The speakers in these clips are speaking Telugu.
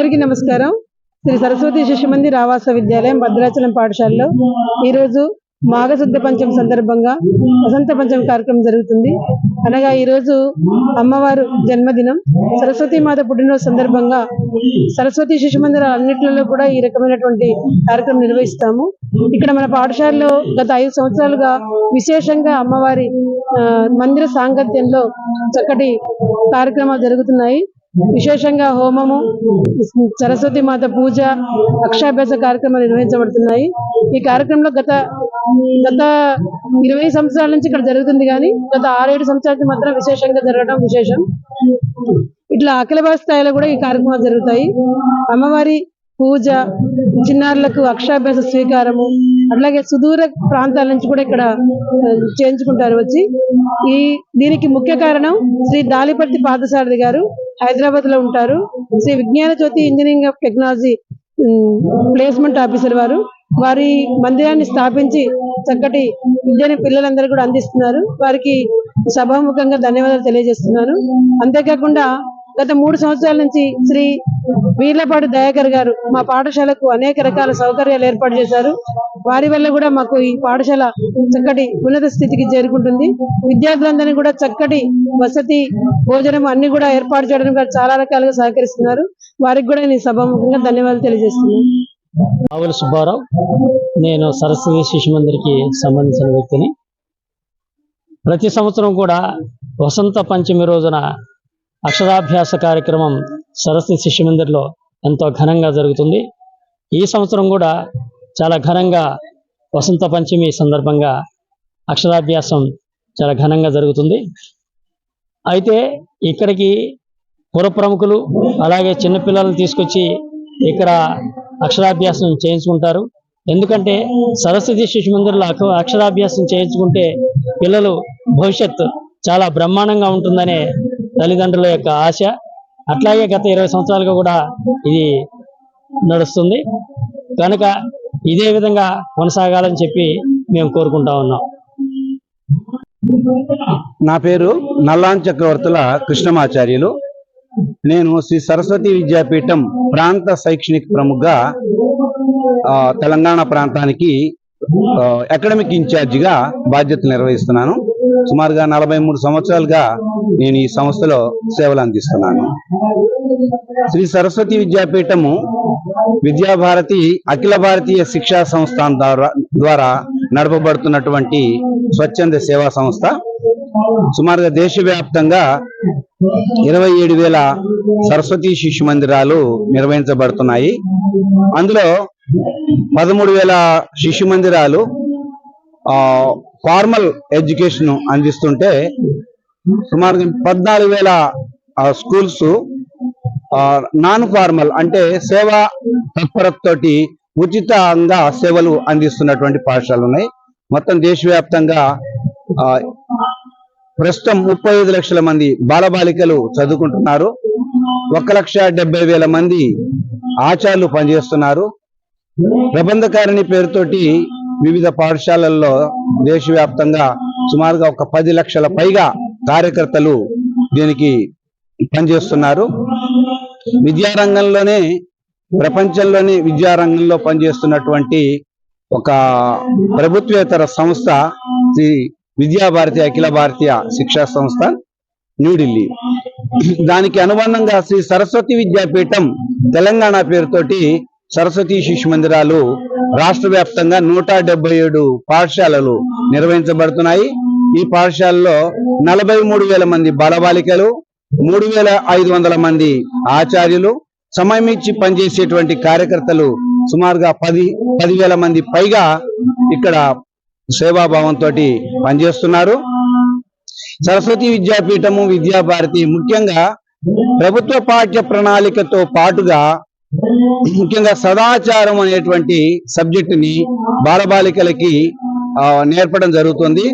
అందరికీ నమస్కారం. శ్రీ సరస్వతి శిశు మందిర్ ఆవాస విద్యాలయం భద్రాచలం పాఠశాలలో. ఈరోజు మాఘశుద్ధ పంచం సందర్భంగా వసంత పంచం కార్యక్రమం జరుగుతుంది. అనగా ఈరోజు అమ్మవారు జన్మదినం. సరస్వతి మాత పుట్టినరోజు సందర్భంగా సరస్వతి శిశు మందిరాలు అన్నింటిలో కూడా ఈ రకమైనటువంటి కార్యక్రమం నిర్వహిస్తాము. ఇక్కడ మన పాఠశాలలో గత ఐదు సంవత్సరాలుగా విశేషంగా అమ్మవారి ఆ, మందిర సాంగత్యంలో చక్కటి కార్యక్రమాలు జరుగుతున్నాయి. విశేషంగా హోమము సరస్వతి మాత పూజ అక్షాభ్యాస కార్యక్రమాలు నిర్వహించబడుతున్నాయి. ఈ కార్యక్రమంలో గత గత ఇరవై సంవత్సరాల నుంచి ఇక్కడ జరుగుతుంది కానీ గత ఆరేడు సంవత్సరాల నుంచి మాత్రం విశేషంగా జరగడం విశేషం. ఇట్లా అఖిల భారత స్థాయిలో కూడా ఈ కార్యక్రమాలు జరుగుతాయి. అమ్మవారి పూజ చిన్నారులకు అక్షరాభ్యాస స్వీకారము అట్లాగే సుదూర ప్రాంతాల నుంచి కూడా ఇక్కడ చేయించుకుంటారు వచ్చి. ఈ దీనికి ముఖ్య కారణం శ్రీ దాలిపర్తి పార్థసారథి గారు హైదరాబాద్లో ఉంటారు. Sri Vignana Jyothi engineering of technology placement officer వారు. వారి మందిరాన్ని స్థాపించి చక్కటి విద్యని పిల్లలందరూ కూడా అందిస్తున్నారు. వారికి సభాముఖంగా ధన్యవాదాలు తెలియజేస్తున్నాను. అంతేకాకుండా గత మూడు సంవత్సరాల నుంచి శ్రీ వీర్లపాటి దయాకర్ గారు మా పాఠశాలకు అనేక రకాల సౌకర్యాలు ఏర్పాటు చేశారు. వారి వల్ల కూడా మాకు ఈ పాఠశాల చక్కటి ఉన్నత స్థితికి చేరుకుంటుంది. విద్యార్థులందరినీ కూడా చక్కటి వసతి భోజనం అన్ని కూడా ఏర్పాటు చేయడానికి చాలా రకాలుగా సహకరిస్తున్నారు. వారికి కూడా నేను సభాముఖంగా ధన్యవాదాలు తెలియజేస్తున్నాను. ఆవుల సుబ్బారావు నేను సరస్వతి శిశు మందిర్కి సంబంధించిన వ్యక్తిని. ప్రతి సంవత్సరం కూడా వసంత పంచమి రోజున అక్షరాభ్యాస కార్యక్రమం సరస్వతి శిష్య మందిర్లో ఎంతో ఘనంగా జరుగుతుంది. ఈ సంవత్సరం కూడా చాలా ఘనంగా వసంత పంచమి సందర్భంగా అక్షరాభ్యాసం చాలా ఘనంగా జరుగుతుంది. అయితే ఇక్కడికి పుర ప్రముఖులు అలాగే చిన్నపిల్లలను తీసుకొచ్చి ఇక్కడ అక్షరాభ్యాసం చేయించుకుంటారు. ఎందుకంటే సరస్వతి శిశు మందిర్లో అక్షరాభ్యాసం చేయించుకుంటే పిల్లలు భవిష్యత్తు చాలా బ్రహ్మాండంగా ఉంటుందనే తల్లిదండ్రుల యొక్క ఆశ. అట్లాగే గత ఇరవై సంవత్సరాలుగా కూడా ఇది నడుస్తుంది. కనుక ఇదే విధంగా కొనసాగాలని చెప్పి మేము కోరుకుంటా ఉన్నాం. నా పేరు నల్లాన్ చక్రవర్తుల కృష్ణమాచార్యులు. నేను శ్రీ సరస్వతి విద్యాపీఠం ప్రాంత శైక్షణిక ప్రముఖగా తెలంగాణ ప్రాంతానికి అకాడమిక్ ఇన్ఛార్జిగా బాధ్యతలు నిర్వహిస్తున్నాను. సుమారుగా నలభై మూడు సంవత్సరాలుగా నేను ఈ సంస్థలో సేవలు అందిస్తున్నాను. శ్రీ సరస్వతి విద్యాపీఠము విద్యాభారతి అఖిల భారతీయ శిక్షా సంస్థాన్ ద్వారా ద్వారా నడపబడుతున్నటువంటి స్వచ్ఛంద సేవా సంస్థ. సుమారుగా దేశవ్యాప్తంగా ఇరవై ఏడు వేల సరస్వతి శిశు మందిరాలు నిర్వహించబడుతున్నాయి. అందులో పదమూడు వేల శిశు మందిరాలు ఫార్మల్ ఎడ్యుకేషన్ అందిస్తుంటే సుమారు పద్నాలుగు వేల స్కూల్స్ ఆ, నాన్ ఫార్మల్ అంటే సేవా తత్పరతతోటి ఉచితంగా సేవలు అందిస్తున్నటువంటి పాఠశాలలు ఉన్నాయి. మొత్తం దేశవ్యాప్తంగా ఆ, ప్రస్తుతం ముప్పై ఐదు లక్షల మంది బాలబాలికలు చదువుకుంటున్నారు. ఒక లక్ష డెబ్బై వేల మంది ఆచార్యులు పనిచేస్తున్నారు. ప్రబంధకారిణి పేరుతోటి వివిధ పాఠశాలల్లో దేశవ్యాప్తంగా సుమారుగా ఒక పది లక్షల పైగా కార్యకర్తలు దీనికి పనిచేస్తున్నారు. విద్యారంగంలోనే ప్రపంచంలోనే విద్యారంగంలో పనిచేస్తున్నటువంటి ఒక ప్రభుత్వేతర సంస్థ శ్రీ విద్యాభారతి అఖిల భారతీయ శిక్షా సంస్థ న్యూఢిల్లీ. దానికి అనుబంధంగా శ్రీ సరస్వతి విద్యాపీఠం తెలంగాణ పేరుతోటి సరస్వతి శిశు మందిరాలు రాష్ట్ర వ్యాప్తంగా నూట డెబ్బై ఏడు పాఠశాలలు నిర్వహించబడుతున్నాయి. ఈ పాఠశాలలో నలభై మూడు వేల మంది బాలబాలికలు మూడు వేల ఐదు వందల మంది ఆచార్యులు సమయం ఇచ్చి పనిచేసేటువంటి కార్యకర్తలు సుమారుగా పది పదివేల మంది పైగా ఇక్కడ సేవాభావంతో పనిచేస్తున్నారు. సరస్వతి విద్యాపీఠము విద్యాభారతి ముఖ్యంగా ప్రభుత్వ పాఠ్య ప్రణాళికతో పాటుగా ముఖ్యంగా సదాచారం అనేటువంటి సబ్జెక్టుని బాలబాలికలకి నేర్పడం జరుగుతుంది.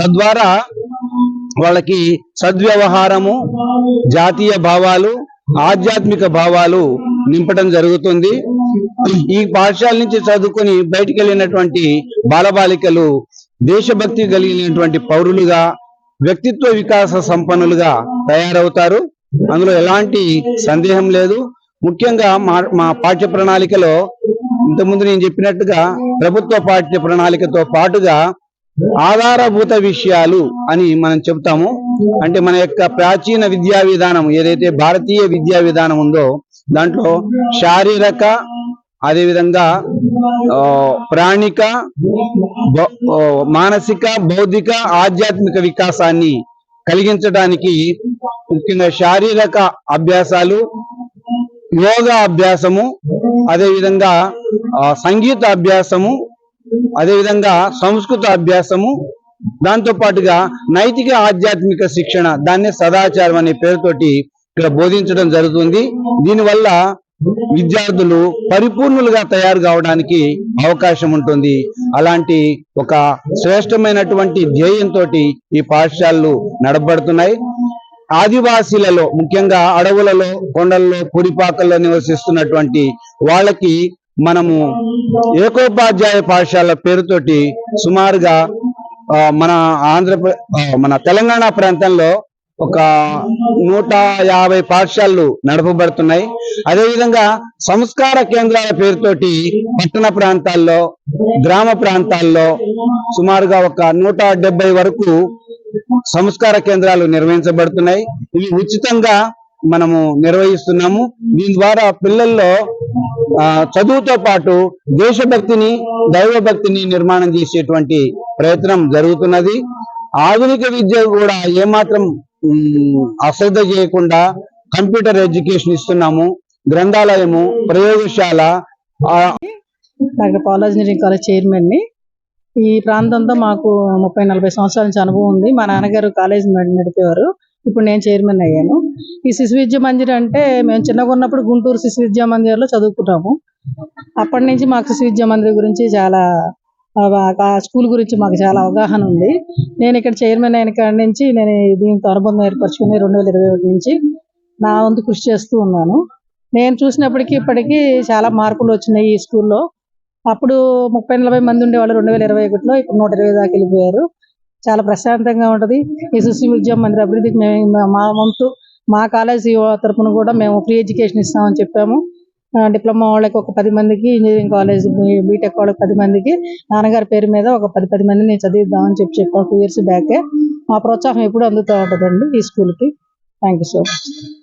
తద్వారా వాళ్ళకి సద్వ్యవహారము జాతీయ భావాలు ఆధ్యాత్మిక భావాలు నింపడం జరుగుతుంది. ఈ పాఠశాల నుంచి చదువుకొని బయటికి వెళ్ళినటువంటి బాలబాలికలు దేశభక్తి కలిగినటువంటి పౌరులుగా వ్యక్తిత్వ వికాస సంపన్నులుగా తయారవుతారు. అందులో ఎలాంటి సందేహం లేదు. ముఖ్యంగా మా మా పాఠ్య ప్రణాళికలో ఇంతకుముందు నేను చెప్పినట్టుగా ప్రభుత్వ పాఠ్య ప్రణాళికతో పాటుగా ఆధారభూత విషయాలు అని మనం చెప్తాము అంటే మన యొక్క ప్రాచీన విద్యా విధానం ఏదైతే భారతీయ విద్యా విధానం ఉందో దాంట్లో శారీరక అదేవిధంగా ఆ, ప్రాణిక మానసిక బౌద్ధిక ఆధ్యాత్మిక వికాసాన్ని కలిగించడానికి ముఖ్యంగా శారీరక అభ్యాసాలు యోగా అభ్యాసము అదేవిధంగా ఆ, సంగీత అభ్యాసము అదేవిధంగా సంస్కృత అభ్యాసము దాంతో పాటుగా నైతిక ఆధ్యాత్మిక శిక్షణ దాన్నే సదాచారం అనే పేరుతోటి ఇక్కడ బోధించడం జరుగుతుంది. దీనివల్ల విద్యార్థులు పరిపూర్ణులుగా తయారు కావడానికి అవకాశం ఉంటుంది. అలాంటి ఒక శ్రేష్టమైనటువంటి ధ్యేయంతో ఈ పాఠశాలలు నడబడుతున్నాయి ఆదివాసీలలో ముఖ్యంగా అడవులలో కొండల్లో పురిపాకల్లో నివసిస్తున్నటువంటి వాళ్ళకి మనము ఏకోపాధ్యాయ పాఠశాల పేరుతోటి సుమారుగా ఆ, మన ఆంధ్రప్రదేశ్ మన తెలంగాణ ప్రాంతంలో ఒక నూట యాభై పాఠశాలలు నడపబడుతున్నాయి. అదేవిధంగా సంస్కార కేంద్రాల పేరుతోటి పట్టణ ప్రాంతాల్లో గ్రామ ప్రాంతాల్లో సుమారుగా ఒక నూట వరకు సంస్కార కేంద్రాలు నిర్వహించబడుతున్నాయి. ఇవి ఉచితంగా మనము నిర్వహిస్తున్నాము. దీని ద్వారా పిల్లల్లో ఆ, చదువుతో పాటు దేశభక్తిని దైవభక్తిని నిర్మాణం చేసేటువంటి ప్రయత్నం జరుగుతున్నది. ఆధునిక విద్య కూడా ఏమాత్రం అశ్రద్ధ చేయకుండా కంప్యూటర్ ఎడ్యుకేషన్ ఇస్తున్నాము గ్రంథాలయము ప్రయోగశాల డాక్టర్ పాల్ ఇంజనీరింగ్ కాలేజ్ చైర్మన్ని. ఈ ప్రాంతంతో మాకు ముప్పై నలభై సంవత్సరాల నుంచి అనుభవం ఉంది. మా నాన్నగారు కాలేజ్ నడిపేవారు. ఇప్పుడు నేను చైర్మన్ అయ్యాను. ఈ శిశు విద్య మందిర్ అంటే మేము చిన్నగా ఉన్నప్పుడు గుంటూరు శిశు విద్యా మందిర్లో చదువుకుంటాము. అప్పటి నుంచి మాకు శిశు విద్యా మందిర్ గురించి చాలా ఆ, స్కూల్ గురించి మాకు చాలా అవగాహన ఉంది. నేను ఇక్కడ చైర్మన్ అయిన కాడి నుంచి నేను దీంతో అనుబంధం ఏర్పరచుకుని రెండు వేల ఇరవై ఒకటి నుంచి నా వంతు కృషి చేస్తూ ఉన్నాను. నేను చూసినప్పటికీ ఇప్పటికీ చాలా మార్పులు వచ్చినాయి ఈ స్కూల్లో. అప్పుడు ముప్పై నలభై మంది ఉండేవాళ్ళు రెండు వేల ఇరవై ఒకటిలో ఇప్పుడు నూట ఇరవై దాకా వెళ్ళిపోయారు. చాలా ప్రశాంతంగా ఉంటది. ఈ సుశ్రీ విద్యా మందిర అభివృద్ధికి మేము మా- వంతు మా కాలేజీ తరపున కూడా మేము ఫ్రీ ఎడ్యుకేషన్ ఇస్తామని చెప్పాము. డిప్లొమా వాళ్ళకి ఒక పది మందికి ఇంజనీరింగ్ కాలేజ్ బీటెక్ వాళ్ళకి పది మందికి నాన్నగారి పేరు మీద ఒక పది పది మందిని చదివిద్దామని చెప్పి చెప్పాను టూ ఇయర్స్ బ్యాకే. మా ప్రోత్సాహం ఎప్పుడు అందుతూ ఉంటుందండి ఈ స్కూల్కి. Thank you so much.